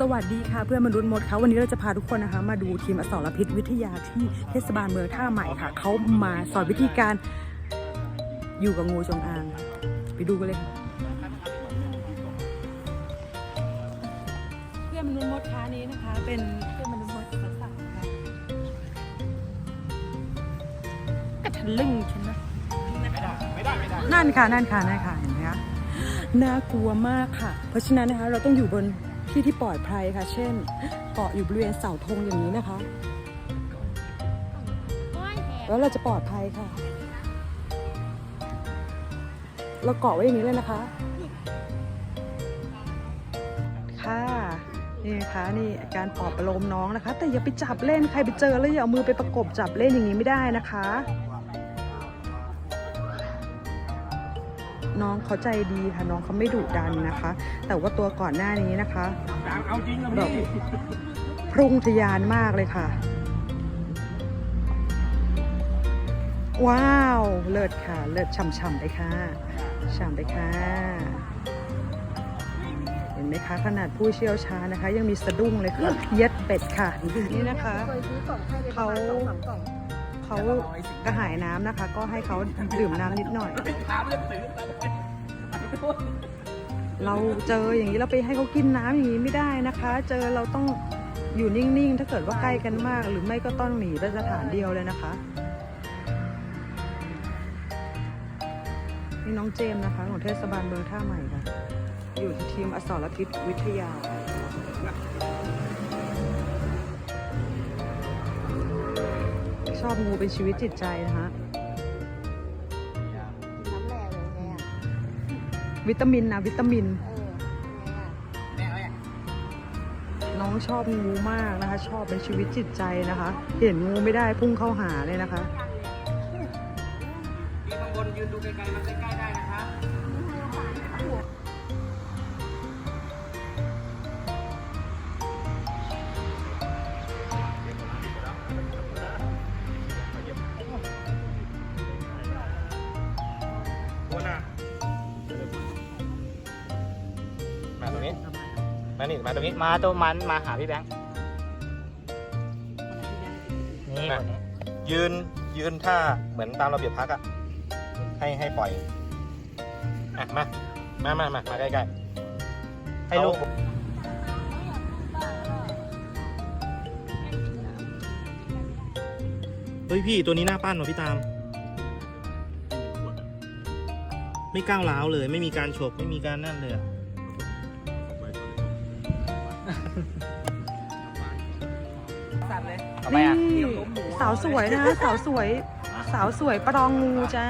สวัสดีค่ะเพื่อนมนุษย์มดค่ะวันนี้เราจะพาทุกคนนะคะ มาดูทีมอสรพิษวิทยาที่เทศบาลเมืองท่าใหม่ค่ะเขามาสอนวิธีการอยู่กับงูจงอาง ไปดูกันเลยค่ะเพื่อนมนุษย์มดค้านี้นะคะ เป็นเพื่อนมนุษย์มดสัตว์ค่ะกระทะลึ่งฉันนะไม่ได้ไม่ได้นั่นค่ะนั่นค่ะนั่นค่ะเห็นไหมคะน่ากลัวมากค่ะ เพราะฉะนั้นนะคะเราต้องอยู่บน ที่ที่ปลอดภัยค่ะ เช่นเกาะอยู่บริเวณเสาธงอย่างนี้นะคะ แล้วเราจะปลอดภัยค่ะ เราเกาะไว้อย่างนี้เลยนะคะ ค่ะ นี่นะคะนี่การปลอบประโลมน้องนะคะ แต่อย่าไปจับเล่นใครไปเจอแล้วอย่าเอามือไปประกบจับเล่นอย่างนี้ไม่ได้นะคะ น้องเขาใจดีค่ะน้องเขาไม่ดุดันนะคะ แต่ว่าตัวก่อนหน้านี้นะคะเอาจริงนะแบบพี่พรุ่งทะยานมากเลยค่ะ ว้าว เลิศค่ะ เลิศฉ่ำๆไปค่ะฉ่ำไปค่ะ เห็นไหมคะ ขนาดผู้เชี่ยวชาญนะคะ ยังมีสะดุ้งเลยค่ะ เย็ดเป็ดค่ะ นี่นะคะเขา เขากระหายน้ำนะคะ ก็ให้เขาดื่มน้ำนิดหน่อย เราเจออย่างนี้เราไปให้เขากินน้ำอย่างนี้ไม่ได้นะคะ เจอเราต้องอยู่นิ่งๆ ถ้าเกิดว่าใกล้กันมาก หรือไม่ก็ต้องหนีไปสถานเดียวเลยนะคะนี่น้องเจมส์นะคะของเทศบาลเมืองท่าใหม่ค่ะ อยู่ที่ทีมอสรพิษวิทยา ชอบงูเป็นชีวิตจิตใจนะคะน้ำแร่เลยไงอะวิตามินนะวิตามิน เออไงอะแม่เอาไงน้องชอบงูมากนะคะ ชอบเป็นชีวิตจิตใจนะคะ เห็นงูไม่ได้พุ่งเข้าหาเลยนะคะพี่ข้างบนยืนดูไกลๆมันใกล้ๆได้นะคะหัว หน้ามาตรงนี้ มานี่มาตรงนี้ มาตัวมันมาหาพี่แบงค์นี่มาคนนี้ยืนยืนท่าเหมือนตามระเบียบพักอะให้ให้ปล่อยอะมา มามามามาใกล้ๆให้ลูก เฮ้ยพี่ตัวนี้หน้าปั้นเหรอพี่ตาม ไม่ก้าวร้าวเลย ไม่มีการฉกไม่มีการนั่นเลยอะสั่นเลยทำไมอะนี่สาวสวยนะคะสาวสวย สาวสวยประดองงูจ้า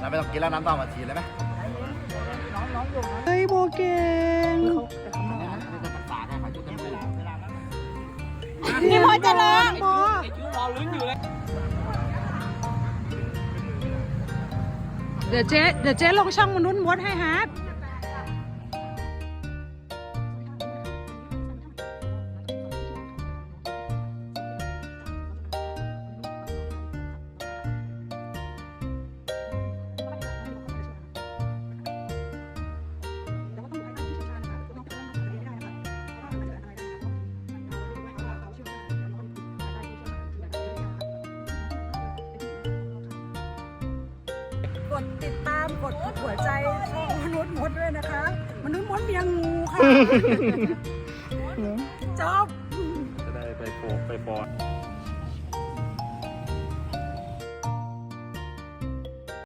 เราไม่ต้องกินแล้วน้ำเปล่ามาฉีดเลยไหมเฮ้ยโบเก่งจะปรึกษากันเขาจะเป็นเวลาเวลานั้นพี่พอจะลองพอ เดี๋ยวเจ๊เดี๋ยวเจ๊ลงช่องมนุษย์มดให้ฮาร์ด กดติดตามกดหัวใจช่องมนุษย์มดด้วยนะคะ มนุษย์มดเมียงูค่ะจบ จะได้ไปโปไปปอน